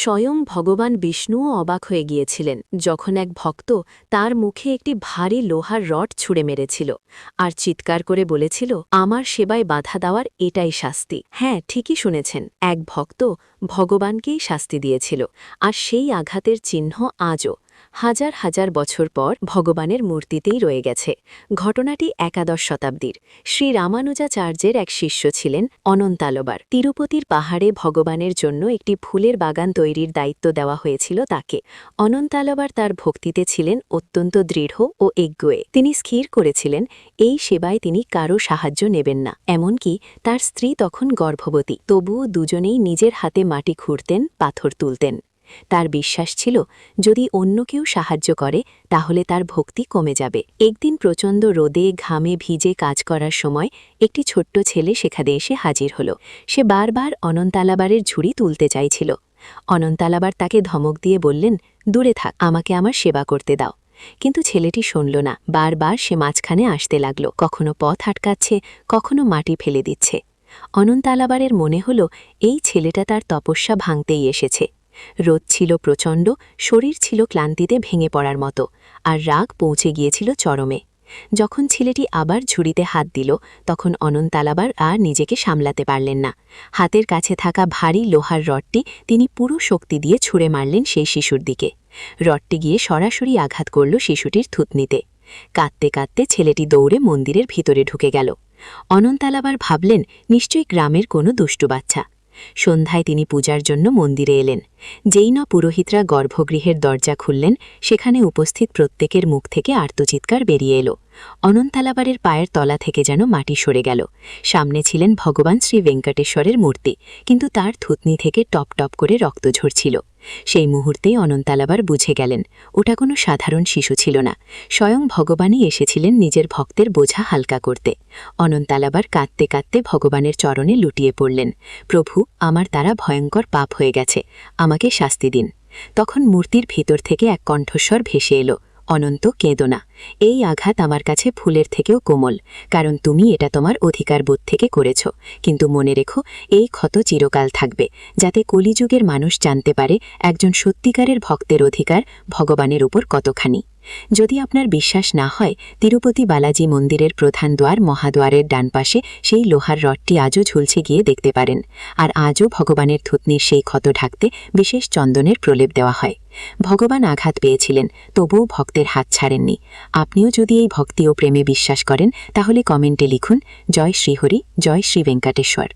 স্বয়ং ভগবান বিষ্ণুও অবাক হয়ে গিয়েছিলেন। যখন এক ভক্ত তার মুখে একটি ভারী লোহার রড ছুঁড়ে মেরেছিল আর চিৎকার করে বলেছিল, আমার সেবায় বাধা দেওয়ার এটাই শাস্তি। হ্যাঁ ঠিকই শুনেছেন, এক ভক্ত ভগবানকেই শাস্তি দিয়েছিল আর সেই আঘাতের চিহ্ন আজও। হাজার হাজার বছর পর ভগবানের মূর্তিতেই রয়ে গেছে। ঘটনাটি একাদশ শতাব্দীর। শ্রী রামানুজাচার্যের এক শিষ্য ছিলেন অনন্তালবার। তিরুপতির পাহাড়ে ভগবানের জন্য একটি ফুলের বাগান তৈরির দায়িত্ব দেওয়া হয়েছিল তাকে। অনন্তালবার তার ভক্তিতে ছিলেন অত্যন্ত দৃঢ় ও এগ্গোয়ে তিনি স্থির করেছিলেন, এই সেবায় তিনি কারও সাহায্য নেবেন না। এমনকি তার স্ত্রী তখন গর্ভবতী। তবুও দুজনেই নিজের হাতে মাটি খুঁড়তেন, পাথর তুলতেন। তার বিশ্বাস ছিল, যদি অন্য কেউ সাহায্য করে, তাহলে তার ভক্তি কমে যাবে। একদিন প্রচণ্ড রোদে ঘামে ভিজে কাজ করার সময় একটি ছোট্ট ছেলে সেখানে এসে হাজির হল। সে বারবার অনন্তালাবারের ঝুড়ি তুলতে চাইছিল। অনন্তালাবার তাকে ধমক দিয়ে বললেন, দূরে থাক, আমাকে আমার সেবা করতে দাও। কিন্তু ছেলেটি শুনল না। বারবার সে মাঝখানে আসতে লাগল। কখনো পথ আটকাচ্ছে, কখনো মাটি ফেলে দিচ্ছে। অনন্তালাবারের মনে হল, এই ছেলেটা তার তপস্যা ভাঙতেই এসেছে। রোদ ছিল প্রচণ্ড, শরীর ছিল ক্লান্তিতে ভেঙে পড়ার মতো, আর রাগ পৌঁছে গিয়েছিল চরমে। যখন ছেলেটি আবার ঝুড়িতে হাত দিল, তখন অনন্তালাবার আর নিজেকে সামলাতে পারলেন না। হাতের কাছে থাকা ভারী লোহার রডটি তিনি পুরো শক্তি দিয়ে ছুঁড়ে মারলেন সেই শিশুর দিকে। রডটি গিয়ে সরাসরি আঘাত করল শিশুটির থুতনিতে। কাঁদতে কাঁদতে ছেলেটি দৌড়ে মন্দিরের ভিতরে ঢুকে গেল। অনন্তালাবার ভাবলেন, নিশ্চয়ই গ্রামের কোনো দুষ্টু বাচ্চা। সন্ধ্যায় তিনি পূজার জন্য মন্দিরে এলেন। যেই না পুরোহিতরা গর্ভগৃহের দরজা খুললেন, সেখানে উপস্থিত প্রত্যেকের মুখ থেকে আর্তচিৎকার বেরিয়ে এলো। অনন্তালাবারের পায়ের তলা থেকে যেন মাটি সরে গেল। সামনে ছিলেন ভগবান শ্রী ভেঙ্কটেশ্বরের মূর্তি, কিন্তু তার থুতনি থেকে টপ টপ করে রক্ত ঝরছিল। সেই মুহূর্তেই অনন্তালাবার বুঝে গেলেন, ওটা কোনো সাধারণ শিশু ছিল না। স্বয়ং ভগবানই এসেছিলেন নিজের ভক্তের বোঝা হালকা করতে। অনন্তাল আবার কাঁদতে কাঁদতে ভগবানের চরণে লুটিয়ে পড়লেন। প্রভু, আমার তারা ভয়ঙ্কর পাপ হয়ে গেছে, আমাকে শাস্তি দিন। তখন মূর্তির ভিতর থেকে এক কণ্ঠস্বর ভেসে এলো। অনন্ত কেঁদো না এই আঘাত আমার কাছে ফুলের থেকেও কোমল, কারণ তুমি এটা তোমার অধিকার বোধ থেকে করেছ। কিন্তু মনে রেখো, এই ক্ষত চিরকাল থাকবে, যাতে কলিযুগের মানুষ জানতে পারে একজন সত্যিকারের ভক্তের অধিকার ভগবানের উপর কতখানি। যদি আপনার বিশ্বাস না হয়, তিরুপতি বালাজি মন্দিরের প্রধান দ্বার মহাদ্বারের ডান পাশে সেই লোহার রডটি আজও ঝুলছে গিয়ে দেখতে পারেন। আর আজও ভগবানের থুতনির সেই ক্ষত ঢাকতে বিশেষ চন্দনের প্রলেপ দেওয়া হয়। ভগবান আঘাত পেয়েছিলেন, তবুও ভক্তের হাত ছাড়েননি। আপনিও যদি এই ভক্তি ও প্রেমে বিশ্বাস করেন, তাহলে কমেন্টে লিখুন, জয় শ্রীহরি, জয় শ্রী ভেঙ্কটেশ্বর।